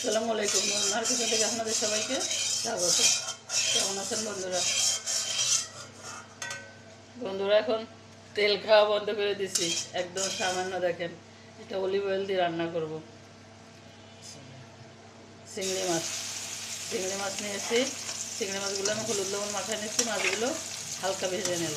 আসসালামু আলাইকুম। ওনার কিছু থেকে আপনাদের সবাইকে স্বাগত। কেমন আছেন বন্ধুরা? বন্ধুরা, এখন তেল খাওয়া বন্ধ করে দিছি। একদম সামান্য দেখেন এটা অলিভ অয়েল দিয়ে রান্না করব। চিংড়ি মাছ। চিংড়ি মাছ নিয়েছি। চিংড়ি মাছগুলো আমি হলুদ লবণ মাখায় নিচ্ছি, মাছগুলো হালকা ভেজে নেব।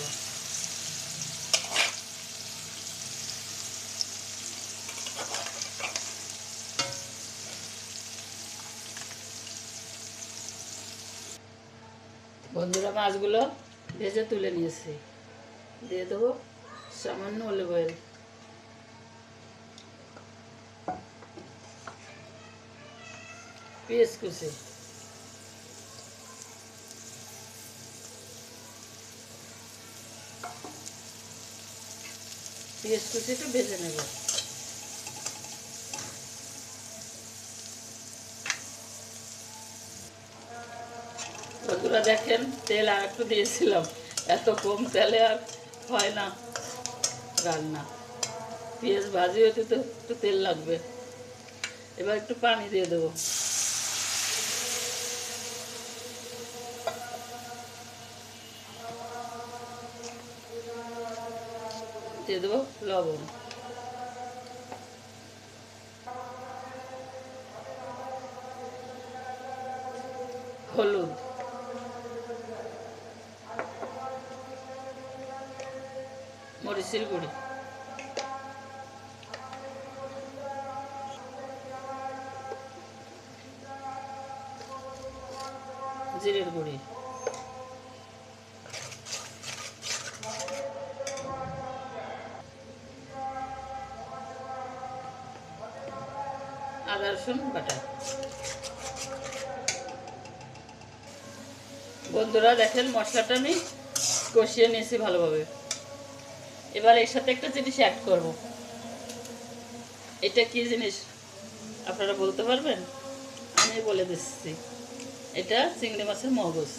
বন্ধুরা মাছগুলো ভেজে তুলে নিয়েছি। দিয়ে দেবো সামান্য অলিভ অয়েল পেঁয়াজ কুচি। পেঁয়াজ কুচিটা ভেজে নেব। বন্ধুরা দেখেন, তেল আর একটু দিয়েছিলাম। এত কম তেলে আর হয় না রান্না। পেঁয়াজ ভাজি হতে তো একটু তেল লাগবে। এবার একটু পানি দিয়ে দেবো। দিয়ে দেবো লবণ। হলুদ। মরিচের গুঁড়ি জিরের গুঁড়ি আদা রসুন বন্ধুরা দেখেন মশলাটা আমি কষিয়ে নিয়েছি ভালোভাবে। এবার এর সাথে একটা জিনিস অ্যাড করব। এটা কি জিনিস? আপনারা বলতে পারবেন? আমি বলে দিচ্ছি। এটা চিংড়ি মাছের মগজ।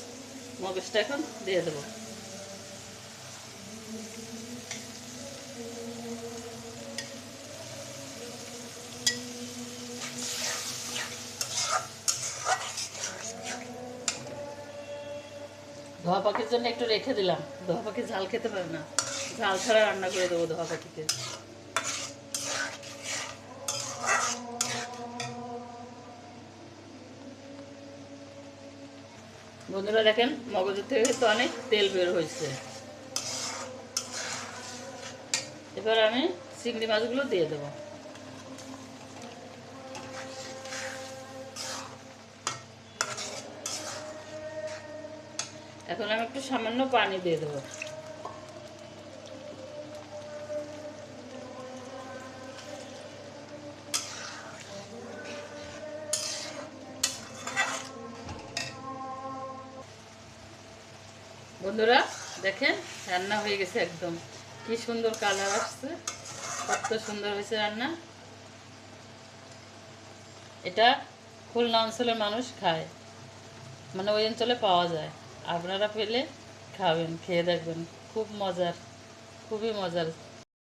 মগজটা এখন দিয়ে দেবো। ধোয়া পাখির জন্য একটু রেখে দিলাম। ধোয়া পাখি ঝাল খেতে পারে না। ঝাল ছাড়া রান্না করে দেবো ধোয়া পাখিকে বন্ধুরা দেখেন, মগজের থেকে তো অনেক তেল বের হয়েছে। এবার আমি চিংড়ি মাছগুলো দিয়ে দেবো। এখন আমি একটু সামান্য পানি দিয়ে দেবো। বন্ধুরা, দেখেন, রান্না হয়ে গেছে একদম। কি সুন্দর কালার আসছে, কত সুন্দর হয়েছে রান্না। এটা খুলনা অঞ্চলের মানুষ খায় মানে ওই অঞ্চলে পাওয়া যায়। আপনারা পেলে খাবেন, খেয়ে দেখবেন। খুব মজার, খুবই মজার।